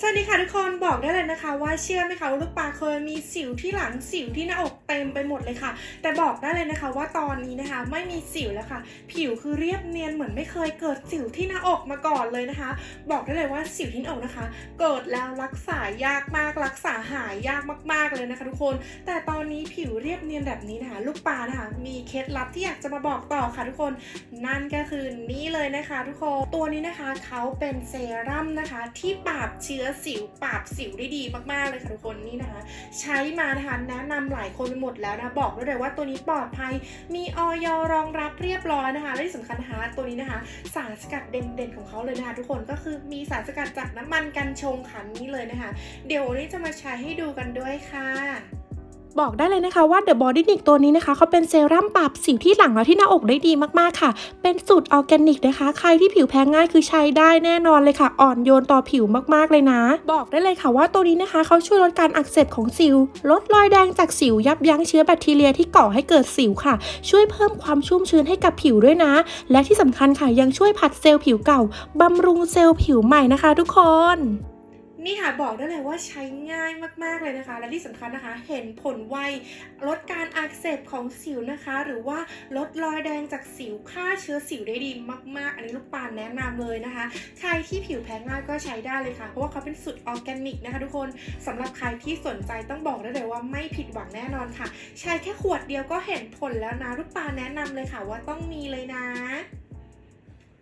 สวัสดีค่ะทุกคนบอกได้เลยนะคะ ว่าเชื่อไหมคะว่าลูกปลาเคยมีสิวที่หลังสิวที่หน้าอกเต็มไปหมดเลยค่ะ แต่บอกได้เลยนะคะว่าตอนนี้นะคะไม่มีสิวแล้วค่ะ ผิวคือเรียบเนียนเหมือนไม่เคยเกิดสิวที่หน้าอกมาก่อนเลยนะคะ บอกได้เลยว่าสิวที่หน้าอกนะคะ เกิดแล้วรักษายากมากรักษาหายยากมาก ๆเลยนะคะ ทุกคน แต่ตอนนี้ผิวเรียบเนียนแบบนี้นะคะ ลูกปลานะคะมีเคล็ดลับที่อยากจะมาบอกต่อค่ะทุกคนนั่นก็คือนี่เลยนะคะ ทุกคนตัวนี้นะคะเขาเป็นเซรั่มนะคะที่ปราบเชื้อสิวปราบสิวได้ดีมากๆเลยค่ะทุกคนนี่นะคะ ใช้มานะคะแนะนำหลายคนไปหมดแล้วนะบอกได้เลยว่าตัวนี้ปลอดภัย มีออยรองรับเรียบร้อยนะคะ และที่สำคัญนะคะตัวนี้นะคะ สารสกัดเด่นๆของเขาเลยนะคะ ทุกคนก็คือมีสารสกัดจากน้ำมันกันชงขันนี้เลยนะคะ เดี๋ยววันนี้จะมาใช้ให้ดูกันด้วยค่ะ บอกได้เลยนะคะว่า The Body Nick ตัวนี้นะคะเขาเป็นเซรั่มปรับสิวที่หลังและที่หน้าอกได้ดีมากๆค่ะ เป็นสูตรออร์แกนิกนะคะ ใครที่ผิวแพ้ง่ายคือใช้ได้แน่นอนเลยค่ะ อ่อนโยนต่อผิวมากๆเลยนะ บอกได้เลยค่ะว่าตัวนี้นะคะเขาช่วยลดการอักเสบของสิว ลดรอยแดงจากสิวยับยั้งเชื้อแบคทีเรียที่ก่อให้เกิดสิวค่ะ ช่วยเพิ่มความชุ่มชื้นให้กับผิวด้วยนะ และที่สำคัญค่ะยังช่วยผัดเซลล์ผิวเก่าบำรุงเซลล์ผิวใหม่นะคะ ทุกคน นี่ค่ะบอกได้เลยว่าใช้ง่ายมากๆเลยนะคะ และที่สำคัญนะคะ เห็นผลไวลดการอักเสบของสิวนะคะ หรือว่าลดรอยแดงจากสิวฆ่าเชื้อสิวได้ดีมากๆ อันนี้ลูกปานแนะนำเลยนะคะ ใครที่ผิวแพ้ง่ายก็ใช้ได้เลยค่ะ เพราะว่าเขาเป็นสูตรออร์แกนิกนะคะ ทุกคนสำหรับใครที่สนใจต้องบอกได้เลยว่าไม่ผิดหวังแน่นอนค่ะ ใช้แค่ขวดเดียวก็เห็นผลแล้วนะลูกปานแนะนำเลยค่ะว่าต้องมีเลยนะ